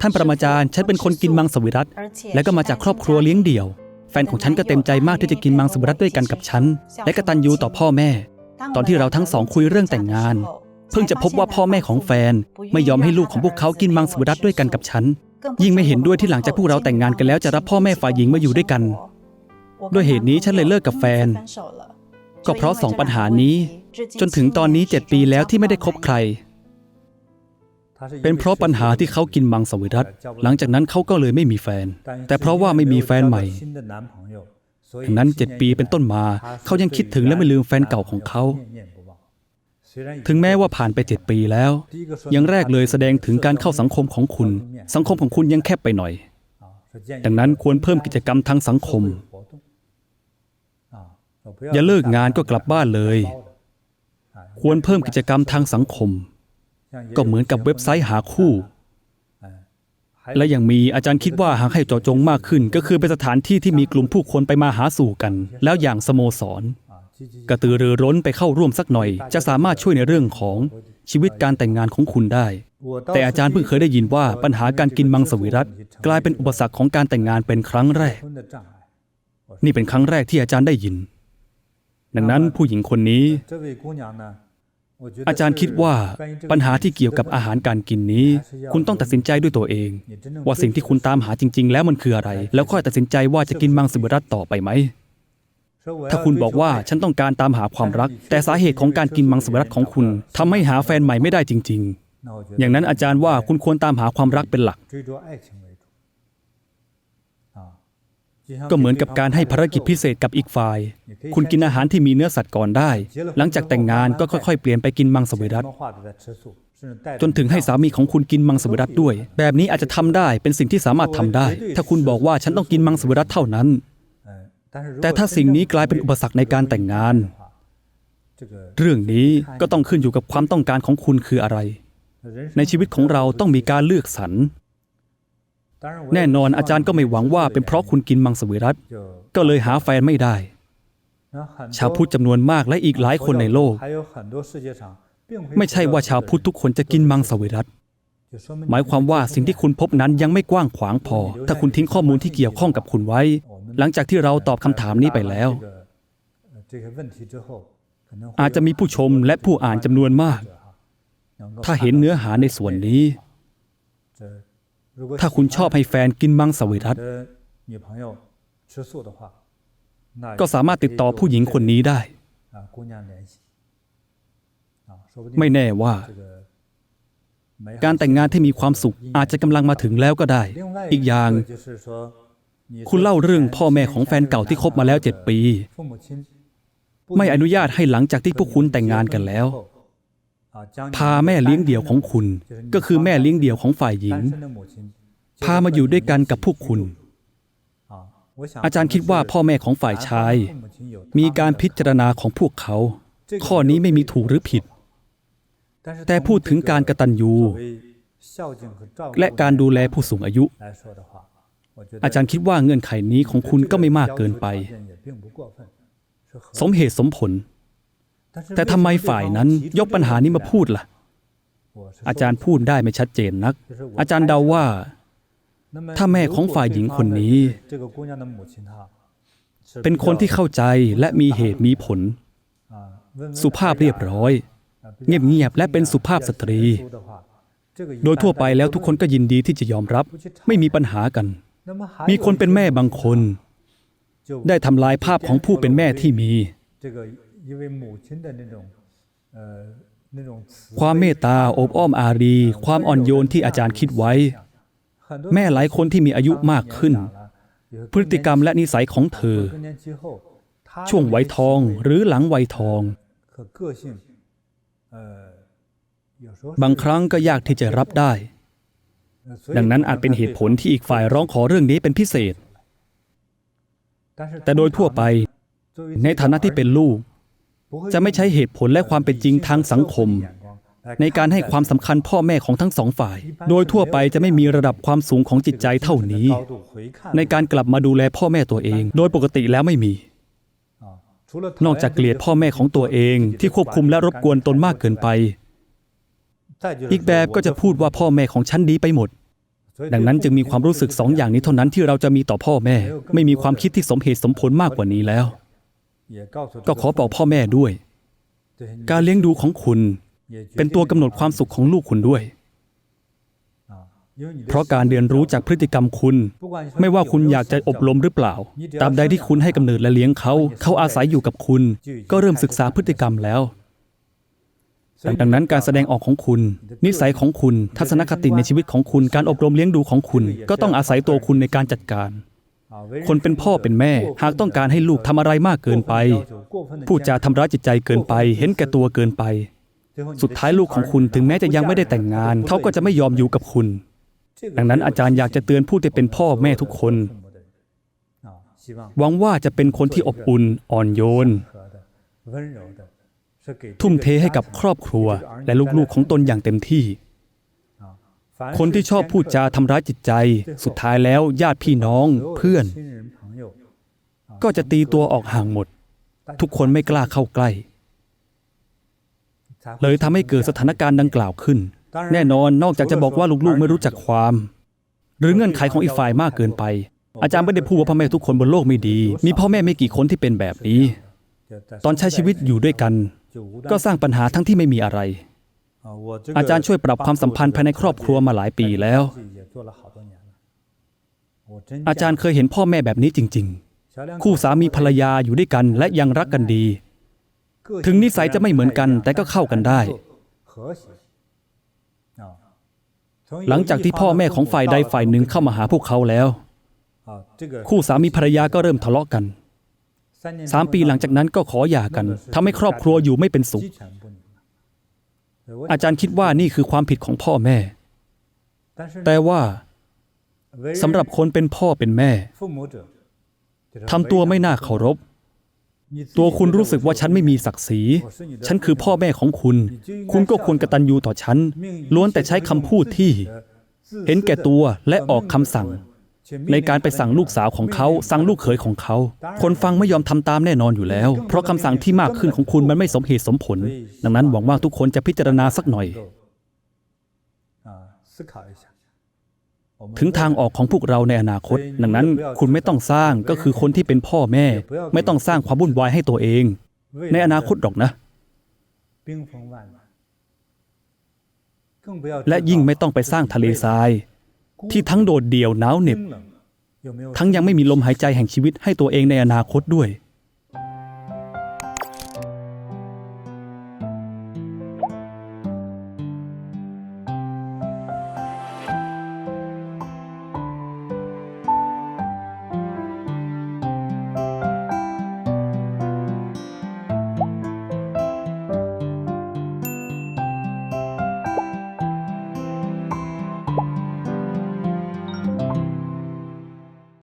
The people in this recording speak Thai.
ท่านปรมาจารย์ฉันเป็นคนกินมังสวิรัตและก็มาจากครอบครัวเลี้ยงเดี่ยว แฟนของฉันก็เต็มใจมากที่จะกินมังสวิรัตด้วยกันกับฉัน และกตัญญูต่อพ่อแม่ ตอนที่เราทั้งสองคุยเรื่องแต่งงาน เพิ่งจะพบว่าพ่อแม่ของแฟน ไม่ยอมให้ลูกของพวกเขากินมังสวิรัตด้วยกันกับฉัน ยิ่งไม่เห็นด้วยที่หลังจากพวกเราแต่งงานกันแล้วจะรับพ่อแม่ฝ่ายหญิงมาอยู่ด้วยกัน ด้วยเหตุนี้ฉันเลยเลิกกับแฟน ก็เพราะสองปัญหานี้ จนถึงตอนนี้เจ็ดปีแล้วที่ไม่ได้คบใคร เป็นเพราะปัญหาที่เขากินมังสวิรัตหลังจากนั้นเขาก็เลยไม่มีแฟน แต่เพราะว่าไม่มีแฟนใหม่ดังนั้นเจ็ดปีเป็นต้นมา เขายังคิดถึงและไม่ลืมแฟนเก่าของเขา ถึงแม้ว่าผ่านไปเจ็ดปีแล้วยังแรกเลยแสดงถึงการเข้าสังคมของคุณ สังคมของคุณยังแคบไปหน่อย ดังนั้นควรเพิ่มกิจกรรมทางสังคม อย่าเลิกงานก็กลับบ้านเลย ควรเพิ่มกิจกรรมทางสังคม ก็เหมือนกับเว็บไซต์หาคู่ และยังมีอาจารย์คิดว่าหากให้เจาะจงมากขึ้น ก็คือเป็นสถานที่ที่มีกลุ่มผู้คนไปมาหาสู่กัน แล้วอย่างสโมสร กระตือรือร้นไปเข้าร่วมสักหน่อย จะสามารถช่วยในเรื่องของชีวิตการแต่งงานของคุณได้ แต่อาจารย์เพิ่งเคยได้ยินว่าปัญหาการกินมังสวิรัตกลายเป็นอุปสรรคของการแต่งงานเป็นครั้งแรก นี่เป็นครั้งแรกที่อาจารย์ได้ยิน ดังนั้นผู้หญิงคนนี้ อาจารย์คิดว่าปัญหาที่เกี่ยวกับอาหารการกินนี้ คุณต้องตัดสินใจด้วยตัวเอง ว่าสิ่งที่คุณตามหาจริง ๆ แล้วมันคืออะไร แล้วค่อยตัดสินใจว่าจะกินมังสวิรัตต่อไปไหมถ้าคุณบอกว่าฉันต้องการตามหาความรัก แต่สาเหตุของการกินมังสวิรัตของคุณทำให้หาแฟนใหม่ไม่ได้จริง ๆ อย่างนั้นอาจารย์ว่าคุณควรตามหาความรักเป็นหลัก ก็เหมือนกับการให้ภารกิจพิเศษกับอีกฝ่าย คุณกินอาหารที่มีเนื้อสัตว์ก่อนได้ หลังจากแต่งงานก็ค่อยๆ เปลี่ยนไปกินมังสวิรัตจนถึงให้สามีของคุณกินมังสวิรัตด้วย แบบนี้อาจจะทำได้เป็นสิ่งที่สามารถทำได้ ถ้าคุณบอกว่าฉันต้องกินมังสวิรัตเท่านั้น แต่ถ้าสิ่งนี้กลายเป็นอุปสรรคในการแต่งงาน เรื่องนี้ก็ต้องขึ้นอยู่กับความต้องการของคุณคืออะไร ในชีวิตของเราต้องมีการเลือกสรร แน่นอนอาจารย์ก็ไม่หวังว่าเป็นเพราะคุณกินมังสวิรัตก็เลยหาแฟนไม่ได้ ชาวพุทธจำนวนมากและอีกหลายคนในโลก ไม่ใช่ว่าชาวพุทธทุกคนจะกินมังสวิรัตหมายความว่าสิ่งที่คุณพบนั้นยังไม่กว้างขวางพอ ถ้าคุณทิ้งข้อมูลที่เกี่ยวข้องกับคุณไว้ หลังจากที่เราตอบคำถามนี้ไปแล้ว อาจจะมีผู้ชมและผู้อ่านจำนวนมาก ถ้าเห็นเนื้อหาในส่วนนี้ ถ้าคุณชอบให้แฟนกินมังสวิรัตก็สามารถติดต่อผู้หญิงคนนี้ได้ ไม่แน่ว่า การแต่งงานที่มีความสุขอาจจะกำลังมาถึงแล้วก็ได้ อีกอย่าง คุณเล่าเรื่องพ่อแม่ของแฟนเก่าที่คบมาแล้วเจ็ดปี ไม่อนุญาตให้หลังจากที่พวกคุณแต่งงานกันแล้ว พาแม่เลี้ยงเดี่ยวของคุณ ก็คือแม่เลี้ยงเดี่ยวของฝ่ายหญิง พามาอยู่ด้วยกันกับพวกคุณ อาจารย์คิดว่าพ่อแม่ของฝ่ายชาย มีการพิจารณาของพวกเขา ข้อนี้ไม่มีถูกหรือผิด แต่พูดถึงการกตัญญูและการดูแลผู้สูงอายุ อาจารย์คิดว่าเงื่อนไขนี้ของคุณก็ไม่มากเกินไป สมเหตุสมผล แต่ทำไมฝ่ายนั้นยกปัญหานี้มาพูดล่ะ อาจารย์พูดได้ไม่ชัดเจนนัก อาจารย์เดาว่า ถ้าแม่ของฝ่ายหญิงคนนี้ เป็นคนที่เข้าใจและมีเหตุมีผล สุภาพเรียบร้อย เงียบๆและเป็นสุภาพสตรี โดยทั่วไปแล้วทุกคนก็ยินดีที่จะยอมรับ ไม่มีปัญหากัน มีคนเป็นแม่บางคน ได้ทำลายภาพของผู้เป็นแม่ที่มี ความเมตตาโอบอ้อมอารี ความอ่อนโยนที่อาจารย์คิดไว้ แม่หลายคนที่มีอายุมากขึ้น พฤติกรรมและนิสัยของเธอ ช่วงวัยทองหรือหลังวัยทอง บางครั้งก็ยากที่จะรับได้ ดังนั้นอาจเป็นเหตุผลที่อีกฝ่ายร้องขอเรื่องนี้เป็นพิเศษ แต่โดยทั่วไป ในฐานะที่เป็นลูก จะไม่ใช้เหตุผลและความเป็นจริงทางสังคม ในการให้ความสำคัญพ่อแม่ของทั้งสองฝ่าย โดยทั่วไปจะไม่มีระดับความสูงของจิตใจเท่านี้ ในการกลับมาดูแลพ่อแม่ตัวเอง โดยปกติแล้วไม่มี นอกจากเกลียดพ่อแม่ของตัวเอง ที่ควบคุมและรบกวนตนมากเกินไป อีกแบบก็จะพูดว่าพ่อแม่ของฉันดีไปหมดดังนั้นจึงมีความรู้สึกสองอย่างนี้เท่านั้นที่เราจะมีต่อพ่อแม่ ไม่มีความคิดที่สมเหตุสมผลมากกว่านี้แล้ว ก็ขอบอกพ่อแม่ด้วย การเลี้ยงดูของคุณ เป็นตัวกำหนดความสุขของลูกคุณด้วย เพราะการเรียนรู้จากพฤติกรรมคุณ ไม่ว่าคุณอยากจะอบรมหรือเปล่าตราบใดที่คุณให้กำเนิดและเลี้ยงเขา เขาอาศัยอยู่กับคุณ ก็เริ่มศึกษาพฤติกรรมแล้วดังนั้นการแสดงออกของคุณ นิสัยของคุณ ทัศนคติในชีวิตของคุณ การอบรมเลี้ยงดูของคุณ ก็ต้องอาศัยตัวคุณในการจัดการ คนเป็นพ่อเป็นแม่ หากต้องการให้ลูกทำอะไรมากเกินไป พูดจาทำร้ายจิตใจเกินไป เห็นแก่ตัวเกินไป สุดท้ายลูกของคุณถึงแม้จะยังไม่ได้แต่งงาน เขาก็จะไม่ยอมอยู่กับคุณ ดังนั้นอาจารย์อยากจะเตือนผู้ที่เป็นพ่อแม่ทุกคน หวังว่าจะเป็นคนที่อบอุ่นอ่อนโยน ทุ่มเทให้กับครอบครัวและลูกๆของตนอย่างเต็มที่ คนที่ชอบพูดจาทำร้ายจิตใจ สุดท้ายแล้วญาติพี่น้องเพื่อน ก็จะตีตัวออกห่างหมด ทุกคนไม่กล้าเข้าใกล้ เลยทำให้เกิดสถานการณ์ดังกล่าวขึ้น แน่นอนนอกจากจะบอกว่าลูกๆไม่รู้จักความ หรือเงื่อนไขของอีกฝ่ายมากเกินไป อาจารย์ไม่ได้พูดว่าพ่อแม่ทุกคนบนโลกไม่ดี มีพ่อแม่ไม่กี่คนที่เป็นแบบนี้ ตอนใช้ชีวิตอยู่ด้วยกัน ก็สร้างปัญหาทั้งที่ไม่มีอะไร อาจารย์ช่วยปรับความสัมพันธ์ภายในครอบครัวมาหลายปีแล้ว อาจารย์เคยเห็นพ่อแม่แบบนี้จริง ๆ คู่สามีภรรยาอยู่ด้วยกันและยังรักกันดี ถึงนิสัยจะไม่เหมือนกันแต่ก็เข้ากันได้ หลังจากที่พ่อแม่ของฝ่ายใดฝ่ายหนึ่งเข้ามาหาพวกเขาแล้ว คู่สามีภรรยาก็เริ่มทะเลาะกันสามปีหลังจากนั้นก็ขอหย่ากันทำให้ครอบครัวอยู่ไม่เป็นสุข อาจารย์คิดว่านี่คือความผิดของพ่อแม่ แต่ว่าสำหรับคนเป็นพ่อเป็นแม่ทำตัวไม่น่าเคารพ ตัวคุณรู้สึกว่าฉันไม่มีศักดิ์ศรี ฉันคือพ่อแม่ของคุณ คุณก็ควรกตัญญูต่อฉัน ล้วนแต่ใช้คำพูดที่ เห็นแก่ตัวและออกคำสั่ง ในการไปสั่งลูกสาวของเขาสั่งลูกเขยของเขา คนฟังไม่ยอมทำตามแน่นอนอยู่แล้ว เพราะคำสั่งที่มากขึ้นของคุณมันไม่สมเหตุสมผล ดังนั้นหวังว่าทุกคนจะพิจารณาสักหน่อย ถึงทางออกของพวกเราในอนาคต ดังนั้นคุณไม่ต้องสร้างก็คือคนที่เป็นพ่อแม่ ไม่ต้องสร้างความวุ่นวายให้ตัวเอง ในอนาคตหรอกนะและยิ่งไม่ต้องไปสร้างทะเลทราย ที่ทั้งโดดเดี่ยวหนาวเหน็บ ทั้งยังไม่มีลมหายใจแห่งชีวิตให้ตัวเองในอนาคตด้วย